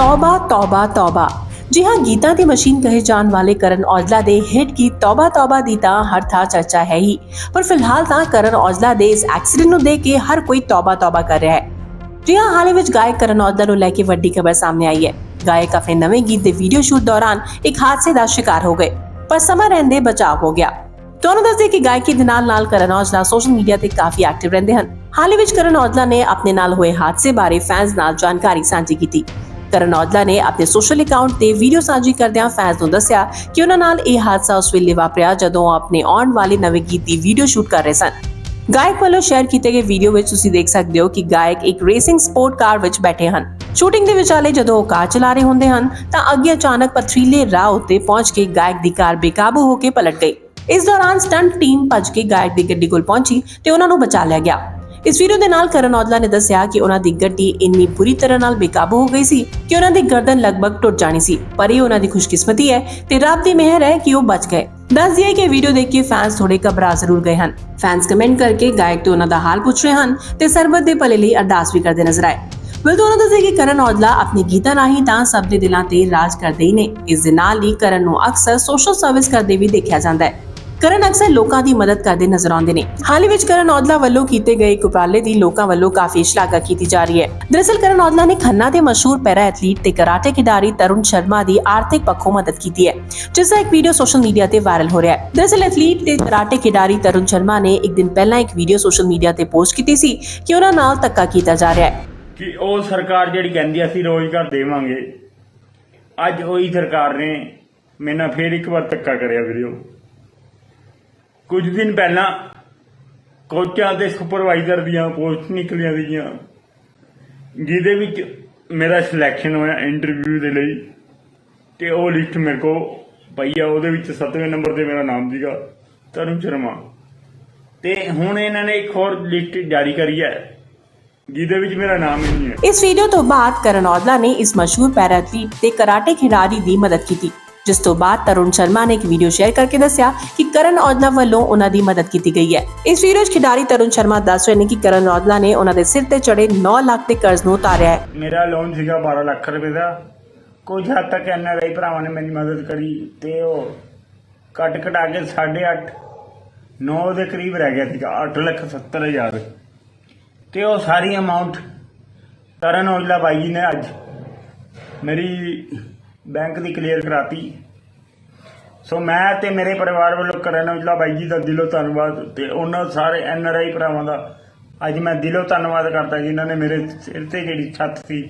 ਤੌਬਾ ਤੌਬਾ ਤੌਬਾ। ਜੀ ਹਾਂ ਗੀਤਾਂ ਦੀ ਮਸ਼ੀਨ ਕਹੇ ਜਾਣ ਵਾਲੇ ਕਰਨ ਔਜਲਾ ਦੇ ਹਿੱਟ ਗੀਤ ਤੌਬਾ ਤੌਬਾ ਦੀ ਤਾਂ ਹਰ ਥਾਂ ਚਰਚਾ ਹੈ ਹੀ। ਪਰ ਫਿਲਹਾਲ ਤਾਂ ਕਰਨ ਔਜਲਾ ਦੇ ਇਸ ਐਕਸੀਡੈਂਟ ਨੂੰ ਦੇਖ ਕੇ ਹਰ ਕੋਈ ਤੌਬਾ ਤੌਬਾ ਕਰ ਰਿਹਾ ਹੈ। ਜੀ ਹਾਂ ਹਾਲ ਵਿੱਚ ਗਾਇਕ ਕਰਨ ਔਜਲਾ ਨੂੰ ਲੈ ਕੇ ਵੱਡੀ ਖਬਰ ਸਾਹਮਣੇ ਆਈ ਹੈ। ਗਾਇਕ ਆਪਣੇ ਨਵੇਂ ਗੀਤ ਦੇ ਵੀਡੀਓ ਸ਼ੂਟ ਦੌਰਾਨ ਇੱਕ ਹਾਦਸੇ ਦਾ ਸ਼ਿਕਾਰ ਹੋ ਗਏ, ਪਰ ਸਮਾਂ ਰਹਿੰਦੇ ਬਚਾਅ ਹੋ ਗਿਆ। ਤੁਹਾਨੂੰ ਦੱਸਦੇ ਕਿ ਗਾਇਕੀ ਦੇ ਨਾਲ ਨਾਲ ਕਰਨ ਔਜਲਾ ਸੋਸ਼ਲ ਮੀਡੀਆ ਤੇ ਕਾਫੀ ਐਕਟਿਵ ਰਹਿੰਦੇ ਹਨ। ਹਾਲ ਹੀ ਵਿੱਚ ਕਰਨ ਔਜਲਾ ਨੇ ਆਪਣੇ ਨਾਲ ਹੋਏ ਹਾਦਸੇ ਬਾਰੇ ਫੈਨਸ ਨਾਲ ਜਾਣਕਾਰੀ ਸਾਂਝੀ ਕੀਤੀ। ਕਰਨ ਔਜਲਾ ਨੇ ਆਪਣੇ ਸੋਸ਼ਲ ਅਕਾਊਂਟ ਤੇ ਵੀਡੀਓ ਸਾਂਝੀ ਕਰਦਿਆਂ ਫੈਨਸ ਨੂੰ ਦੱਸਿਆ ਕਿ ਉਹਨਾਂ ਨਾਲ ਇਹ ਹਾਦਸਾ ਉਸ ਵੇਲੇ ਵਾਪਰਿਆ ਜਦੋਂ ਆਪਣੇ ਆਉਣ ਵਾਲੇ ਨਵੇਂ ਗੀਤ ਦੀ ਵੀਡੀਓ ਸ਼ੂਟ ਕਰ ਰਹੇ ਸਨ। ਗਾਇਕ ਵੱਲੋਂ ਸ਼ੇਅਰ ਕੀਤੇ ਗਏ ਵੀਡੀਓ ਵਿੱਚ ਤੁਸੀਂ ਦੇਖ ਸਕਦੇ ਹੋ ਕਿ ਗਾਇਕ ਇੱਕ ਰੇਸਿੰਗ ਸਪੋਰਟ ਕਾਰ ਵਿੱਚ ਬੈਠੇ ਹਨ। ਸ਼ੂਟਿੰਗ ਦੇ ਵਿਚਾਲੇ ਜਦੋਂ ਉਹ ਕਾਰ ਚਲਾ ਰਹੇ ਹੁੰਦੇ ਹਨ, ਤਾਂ ਅੱਗੇ ਅਚਾਨਕ ਪਥਰੀਲੇ ਰਾਹ ਉੱਤੇ ਪਹੁੰਚ ਕੇ ਗਾਇਕ ਦੀ ਕਾਰ ਬੇਕਾਬੂ ਹੋ ਕੇ ਪਲਟ ਗਈ। ਇਸ ਦੌਰਾਨ ਸਟੰਟ ਟੀਮ ਭੱਜ ਕੇ ਗਾਇਕ ਦੀ ਗੱਡੀ ਕੋਲ ਪਹੁੰਚੀ ਤੇ ਉਹਨਾਂ ਨੂੰ ਬਚਾ ਲਿਆ ਗਿਆ। ਇਸ ਵੀਡੀਓ ਦੇ ਨਾਲ ਕਰਨ ਔਜਲਾ ਨੇ ਦੱਸਿਆ ਕਿ ਉਹਨਾਂ ਦੀ ਗੱਡੀ ਇੰਨੀ ਬੁਰੀ ਤਰ੍ਹਾਂ ਨਾਲ ਬੇਕਾਬੂ ਹੋ ਗਈ ਸੀ ਕਿ ਉਹਨਾਂ ਦੀ ਗਰਦਨ ਲਗਭਗ ਟੁੱਟ ਜਾਣੀ ਸੀ, ਪਰ ਇਹ ਉਹਨਾਂ ਦੀ ਖੁਸ਼ਕਿਸਮਤੀ ਹੈ ਤੇ ਰੱਬ ਦੀ ਮਿਹਰ ਹੈ ਕਿ ਉਹ ਬਚ ਗਏ। ਦੱਸ ਦਈਏ ਕਿ ਵੀਡੀਓ ਦੇਖ ਕੇ ਫੈਨਸ ਥੋੜੇ ਘਬਰਾ ਜ਼ਰੂਰ ਗਏ ਹਨ। ਫੈਨਸ ਕਮੈਂਟ ਕਰਕੇ ਗਾਇਕ ਤੋਂ ਉਹਨਾਂ ਦਾ ਹਾਲ ਪੁੱਛ ਰਹੇ ਹਨ ਤੇ ਸਰਬਤ ਦੇ ਭਲੇ ਲਈ ਅਰਦਾਸ ਵੀ ਕਰਦੇ ਨਜ਼ਰ ਆਏ। ਬਿਲ ਤੁਹਾਨੂੰ ਦੱਸੇ ਕਿ ਕਰਨ ਔਜਲਾ ਆਪਣੇ ਗੀਤਾਂ ਰਾਹੀਂ ਤਾਂ ਸਭ ਦੇ ਦਿਲਾਂ ਤੇ ਰਾਜ ਕਰਦੇ ਹੀ ਨੇ। ਇਸ ਦੇ ਨਾਲ ਹੀ ਕਰਨ ਨੂੰ ਅਕਸਰ ਸੋਸ਼ਲ ਸਰਵਿਸ ਕਰਦੇ ਵੀ ਦੇਖਿਆ ਜਾਂਦਾ ਹੈ। ਕਰਨ ਅਕਸਰ ਲੋਕਾਂ ਦੀ ਮਦਦ ਕਰਦੇ ਨਜ਼ਰ ਆਉਂਦੇ ਨੇ। ਹਾਲ ਹੀ ਵਿੱਚ ਕਰਨ ਔਜਲਾ ਵੱਲੋਂ ਕੀਤੇ ਗਏ ਇੱਕ ਉਪਰਾਲੇ ਦੀ ਲੋਕਾਂ ਵੱਲੋਂ ਕਾਫੀ ਸ਼ਲਾਘਾ ਕੀਤੀ ਜਾ ਰਹੀ ਹੈ। ਦਰਅਸਲ ਕਰਨ ਔਜਲਾ ਨੇ ਖੰਨਾ ਦੇ ਮਸ਼ਹੂਰ ਪੈਰਾ ਐਥਲੀਟ ਤੇ ਕਰਾਟੇ ਖਿਡਾਰੀ ਤਰੁਣ ਸ਼ਰਮਾ ਦੀ ਆਰਥਿਕ ਪੱਖੋਂ ਮਦਦ ਕੀਤੀ ਹੈ, ਜਿਸ ਦਾ ਇੱਕ ਵੀਡੀਓ ਸੋਸ਼ਲ ਮੀਡੀਆ ਤੇ ਵਾਇਰਲ ਹੋ ਰਿਹਾ ਹੈ। ਦਰਅਸਲ ਐਥਲੀਟ ਤੇ ਕਰਾਟੇ ਖਿਡਾਰੀ ਤਰੁਣ ਸ਼ਰਮਾ ਨੇ ਇੱਕ ਦਿਨ ਪਹਿਲਾਂ ਇੱਕ ਵੀਡੀਓ ਸੋਸ਼ਲ ਮੀਡੀਆ ਤੇ ਪੋਸਟ ਕੀਤੀ ਸੀ ਕਿ ਉਹਨਾਂ ਨਾਲ ਧੱਕਾ ਕੀਤਾ ਜਾ ਰਿਹਾ ਹੈ। ਕਿ ਉਹ ਸਰਕਾਰ ਜਿਹੜੀ ਕਹਿੰਦੀ ਅਸੀਂ ਰੋਜ਼ਗਾਰ ਦੇਵਾਂਗੇ। ਅੱਜ ਉਹੀ ਸਰਕਾਰ ਨੇ ਮੇਰੇ ਨਾਲ ਫੇਰ ਇੱਕ ਵਾਰ ਧੱਕਾ ਕਰਿਆ ਵੀਰੋ ਕੁਝ ਦਿਨ ਪਹਿਲਾਂ ਕੋਚਾਂ ਦੇ ਸੁਪਰਵਾਈਜ਼ਰ ਦੀਆਂ ਪੋਸਟ ਨਿਕਲੀਆਂ ਸੀਗੀਆਂ ਜਿਹਦੇ ਵਿੱਚ ਮੇਰਾ ਸਿਲੈਕਸ਼ਨ ਹੋਇਆ ਇੰਟਰਵਿਊ ਦੇ ਲਈ, ਤੇ ਉਹ ਲਿਸਟ ਮੇਰੇ ਕੋ ਪਈ ਆ, ਉਹਦੇ ਵਿੱਚ 7ਵੇਂ ਨੰਬਰ ਤੇ ਮੇਰਾ ਨਾਮ ਸੀਗਾ, ਤਰੁਣ ਸ਼ਰਮਾ। ਤੇ ਹੁਣ ਇਹਨਾਂ ਨੇ ਇੱਕ ਹੋਰ ਲਿਸਟ ਜਾਰੀ ਕਰੀ ਹੈ, ਜਿਹਦੇ ਵਿੱਚ ਮੇਰਾ ਨਾਮ ਨਹੀਂ ਹੈ। ਇਸ ਵੀਡੀਓ ਤੋਂ ਬਾਅਦ ਕਰਨ ਔਜਲਾ ਨੇ ਇਸ ਮਸ਼ਹੂਰ ਪੈਰਾ ਐਥਲੀਟ ਤੇ ਕਰਾਟੇ ਖਿਡਾਰੀ ਦੀ ਮਦਦ ਕੀਤੀ। ਜਿਸ ਤੋਂ ਬਾਅਦ ਤਰੁਣ ਸ਼ਰਮਾ ਨੇ ਇੱਕ ਵੀਡੀਓ ਸ਼ੇਅਰ ਕਰਕੇ ਦੱਸਿਆ ਕਿ ਕਰਨ ਔਜਲਾ ਵੱਲੋਂ ਉਹਨਾਂ ਦੀ ਮਦਦ ਕੀਤੀ ਗਈ ਹੈ। ਇਸ ਵੀਡੀਓ 'ਚ ਖਿਡਾਰੀ ਤਰੁਣ ਸ਼ਰਮਾ ਦੱਸ ਰਹੇ ਨੇ ਕਿ ਕਰਨ ਔਜਲਾ ਨੇ ਉਹਨਾਂ ਦੇ ਸਿਰ ਤੇ ਚੜੇ 9 ਲੱਖ ਦੇ ਕਰਜ਼ ਨੂੰ ਉਤਾਰਿਆ ਹੈ। ਮੇਰਾ ਲੋਨ ਸੀਗਾ 12 ਲੱਖ ਰੁਪਏ ਦਾ। ਕੁਝ ਹੱਦ ਤੱਕ ਐਨਆਰਆਈ ਭਰਾਵਾਂ ਨੇ ਮੇਰੀ ਮਦਦ ਕਰੀ ਤੇ ਉਹ ਕੱਟ ਕਟਾ ਕੇ 8.5 9 ਦੇ ਕਰੀਬ ਰਹਿ ਗਿਆ ਸੀਗਾ 8 ਲੱਖ 70 ਹਜ਼ਾਰ। ਤੇ ਉਹ ਸਾਰੀ ਅਮਾਉਂਟ ਕਰਨ ਔਜਲਾ ਬਾਈ ਜੀ ਨੇ ਅੱਜ ਮੇਰੀ ਬੈਂਕ ਦੀ ਕਲੀਅਰ ਕਰਾਤੀ ਸੋ ਮੈਂ ਤੇ ਮੇਰੇ ਪਰਿਵਾਰ ਵੱਲੋਂ ਕਰਨ ਔਜਲਾ ਬਾਈ ਜੀ ਦਾ ਦਿਲੋਂ ਧੰਨਵਾਦ ਤੇ ਉਹਨਾਂ ਸਾਰੇ ਐਨਆਰਆਈ ਭਰਾਵਾਂ ਦਾ ਅੱਜ ਮੈਂ ਦਿਲੋਂ ਧੰਨਵਾਦ ਕਰਦਾ ਜਿਨ੍ਹਾਂ ਨੇ ਮੇਰੇ ਸਿਰ ਤੇ ਜਿਹੜੀ ਛੱਤ ਸੀ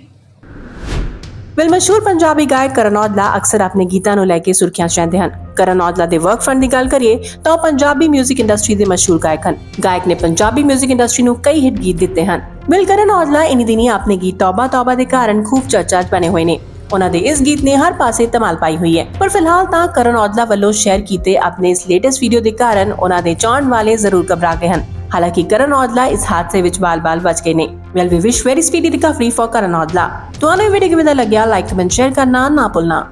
ਵੈਲ ਮਸ਼ਹੂਰ ਪੰਜਾਬੀ ਗਾਇਕ ਕਰਨ ਔਜਲਾ ਅਕਸਰ ਆਪਣੇ ਗੀਤਾਂ ਨੂੰ ਲੈ ਕੇ ਸੁਰਖੀਆਂ 'ਚ ਰਹਿੰਦੇ ਹਨ ਕਰਨ ਔਜਲਾ ਦੇ ਵਰਕ ਫਰੰਟ ਦੀ ਗੱਲ ਕਰੀਏ ਤਾਂ ਉਹ ਪੰਜਾਬੀ 뮤직 ਇੰਡਸਟਰੀ ਦੇ ਮਸ਼ਹੂਰ ਗਾਇਕ ਹਨ ਗਾਇਕ ਨੇ ਪੰਜਾਬੀ 뮤직 ਇੰਡਸਟਰੀ ਨੂੰ ਕਈ ਹਿੱਟ ਗੀਤ ਦਿੱਤੇ ਹਨ ਵੈਲ ਕਰਨ ਔਜਲਾ ਇਨੀ ਦਿਨੀ ਆਪਣੇ ਗੀਤ ਤੌਬਾ ਤੌਬਾ ਦੇ ਕਾਰਨ ਖੂਬ ਚਰਚਾ 'ਚ ਬਣੇ ਹੋਏ ਨੇ ਉਹਨਾਂ ਦੇ ਇਸ ਗੀਤ ਨੇ ਹਰ ਪਾਸੇ ਧਮਾਲ ਪਾਈ ਹੋਈ ਹੈ। ਪਰ ਫਿਲਹਾਲ ਤਾਂ ਕਰਨ ਔਜਲਾ ਵੱਲੋਂ ਸ਼ੇਅਰ ਕੀਤੇ ਆਪਣੇ ਇਸ ਲੇਟੈਸਟ ਵੀਡੀਓ ਦੇ ਕਾਰਨ ਉਹਨਾਂ ਦੇ ਚਾਹਣ ਵਾਲੇ ਜ਼ਰੂਰ ਘਬਰਾ ਗਏ ਹਨ। ਹਾਲਾਂਕਿ ਕਰਨ ਔਜਲਾ ਇਸ ਹਾਦਸੇ ਵਿੱਚ ਬਾਲ-ਬਾਲ ਬਚ ਗਏ ਨੇ। Well we wish very speedy recovery for Karan Aujla. ਤੁਹਾਨੂੰ ਇਹ ਵੀਡੀਓ ਕਿਵੇਂ ਦਾ ਲੱਗਿਆ? ਲਾਈਕ ਕਮੈਂਟ ਸ਼ੇਅਰ ਕਰਨਾ ਨਾ ਭੁੱਲਣਾ।